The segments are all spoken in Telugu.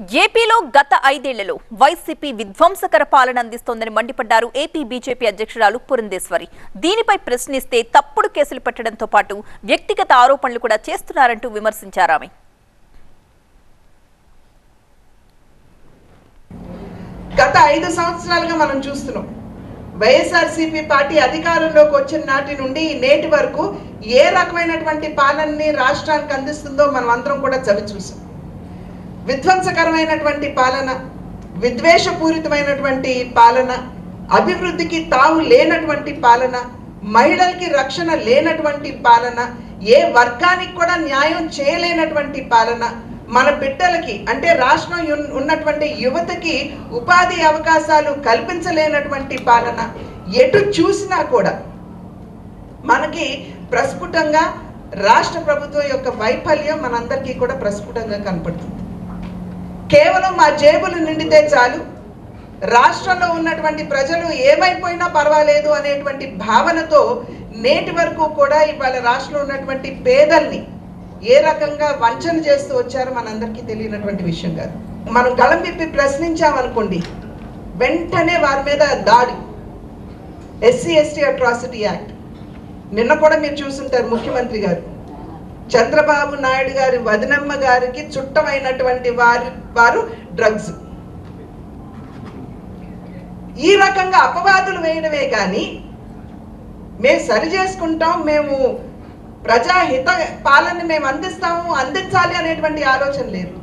ఏపీలో గత ఐదేళ్ళలో వైసీపీ విధ్వంసకర పాలన అందిస్తోందని మండిపడ్డారు ఏపీ బీజేపీ అధ్యక్షురాలు పురంధేశ్వరి. దీనిపై ప్రశ్నిస్తే తప్పుడు కేసులు పెట్టడంతో పాటు వ్యక్తిగత ఆరోపణలు కూడా చేస్తున్నారంటూ విమర్శించారు ఆమె. గత ఐదు సంవత్సరాలుగా మనం చూస్తున్నాం. వైఎస్ఆర్సీపీ పార్టీ అధికారంలోకి వచ్చిన నాటి నుండి నేటి వరకు ఏ రకమైనటువంటి పాలనని రాష్ట్రానికి అందిస్తుందో మనం అందరం కూడా చవి చూసాం. విధ్వంసకరమైనటువంటి పాలన విద్వేషపూరితమైనటువంటి పాలన అభివృద్ధికి తావు లేనటువంటి పాలన మహిళలకి రక్షణ లేనటువంటి పాలన ఏ వర్గానికి కూడా న్యాయం చేయలేనటువంటి పాలన మన బిడ్డలకి అంటే రాష్ట్రం ఉన్నటువంటి యువతకి ఉపాధి అవకాశాలు కల్పించలేనటువంటి పాలన ఎటు చూసినా కూడా మనకి ప్రస్ఫుటంగా రాష్ట్ర ప్రభుత్వం యొక్క వైఫల్యం మనందరికీ కూడా ప్రస్ఫుటంగా కనపడుతుంది. కేవలం మా జేబులు నిండితే చాలు. రాష్ట్రంలో ఉన్నటువంటి ప్రజలు ఏమైపోయినా పర్వాలేదు అనేటువంటి భావనతో నేటి వరకు కూడా ఇవాళ రాష్ట్రంలో ఉన్నటువంటి పేదల్ని ఏ రకంగా వంచన చేస్తూ వచ్చారో మనందరికీ తెలియనటువంటి విషయం కాదు. మనం గళం విప్పి ప్రశ్నించామనుకోండి వెంటనే వారి మీద దాడి ఎస్సీ ఎస్టీ అట్రాసిటీ యాక్ట్. నిన్న కూడా మీరు చూసుంటారు ముఖ్యమంత్రి గారు. చంద్రబాబు నాయుడు గారి వదినమ్మ గారికి చుట్టమైనటువంటి వారి వారు డ్రగ్స్ ఈ రకంగా అపవాదులు వేయడమే కానీ మేము సరి చేసుకుంటాం మేము ప్రజాహిత పాలన మేము అందిస్తాము అందించాలి అనేటువంటి ఆలోచన లేదు.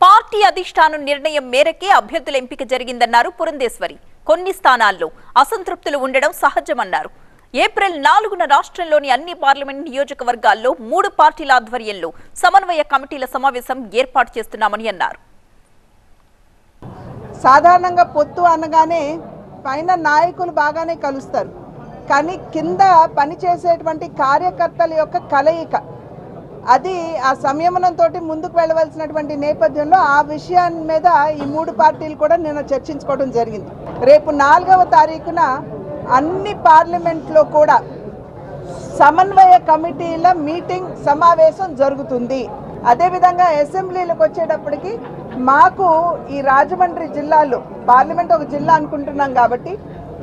పార్టీ అధిష్టానం నిర్ణయం మేరకే అభ్యర్థుల ఎంపిక జరిగిందన్నారు పురంధేశ్వరి. కొన్ని స్థానాల్లో అసంతృప్తులు ఉండడం సహజమన్నారు. ఏప్రిల్ నాలుగున రాష్ట్రంలోని అన్ని పార్లమెంట్ నియోజకవర్గాల్లో మూడు పార్టీల ఆధ్వర్యంలో సమన్వయ కమిటీల సమావేశం ఏర్పాటు చేస్తున్నామని అన్నారు. సాధారణంగా పొత్తు అనగానే పైన నాయకులు బాగానే కలుస్తారు. కానీ కింద పనిచేసేటువంటి కార్యకర్తల యొక్క కలయిక. అది ఆ సంయమనంతో ముందుకు వెళ్ళవలసినటువంటి నేపథ్యంలో ఆ విషయాన్ని మీద ఈ మూడు పార్టీలు కూడా నేను చర్చించుకోవడం జరిగింది. రేపు నాలుగవ తారీఖున అన్ని పార్లమెంట్లో కూడా సమన్వయ కమిటీల మీటింగ్ సమావేశం జరుగుతుంది. అదేవిధంగా అసెంబ్లీలకు వచ్చేటప్పటికి మాకు ఈ రాజమండ్రి జిల్లాలో పార్లమెంట్ ఒక జిల్లా అనుకుంటున్నాం కాబట్టి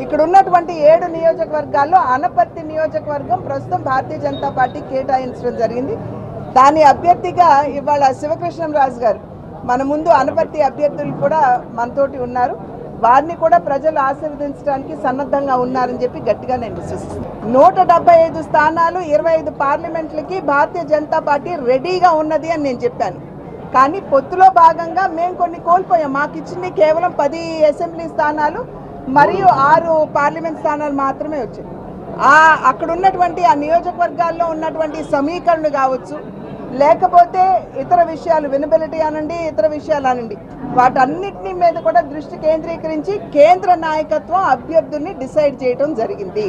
ఇక్కడ ఉన్నటువంటి ఏడు నియోజకవర్గాల్లో అనపర్తి నియోజకవర్గం ప్రస్తుతం భారతీయ జనతా పార్టీ కేటాయించడం జరిగింది. దాని అభ్యర్థిగా ఇవాళ శివకృష్ణరాజు గారు మన ముందు అనపర్తి అభ్యర్థులు కూడా మనతోటి ఉన్నారు. వారిని కూడా ప్రజలు ఆశీర్వదించడానికి సన్నద్ధంగా ఉన్నారని చెప్పి గట్టిగా నేను విశ్వసిస్తున్నాను నూట డెబ్బై ఐదు స్థానాలు ఇరవై ఐదు పార్లమెంట్లకి భారతీయ జనతా పార్టీ రెడీగా ఉన్నది అని నేను చెప్పాను. కానీ పొత్తులో భాగంగా మేము కొన్ని కోల్పోయాం. మాకు ఇచ్చింది కేవలం పది అసెంబ్లీ స్థానాలు మరియు ఆరు పార్లమెంట్ స్థానాలు మాత్రమే వచ్చాయి. అక్కడ ఉన్నటువంటి ఆ నియోజకవర్గాల్లో ఉన్నటువంటి సమీకరణలు కావచ్చు లేకపోతే ఇతర విషయాలు వినబిలిటీ అనండి ఇతర విషయాలు అనండి. వాటన్నిటిని మీద కూడా దృష్టి కేంద్రీకరించి కేంద్ర నాయకత్వం అభ్యర్థుల్ని డిసైడ్ చేయడం జరిగింది.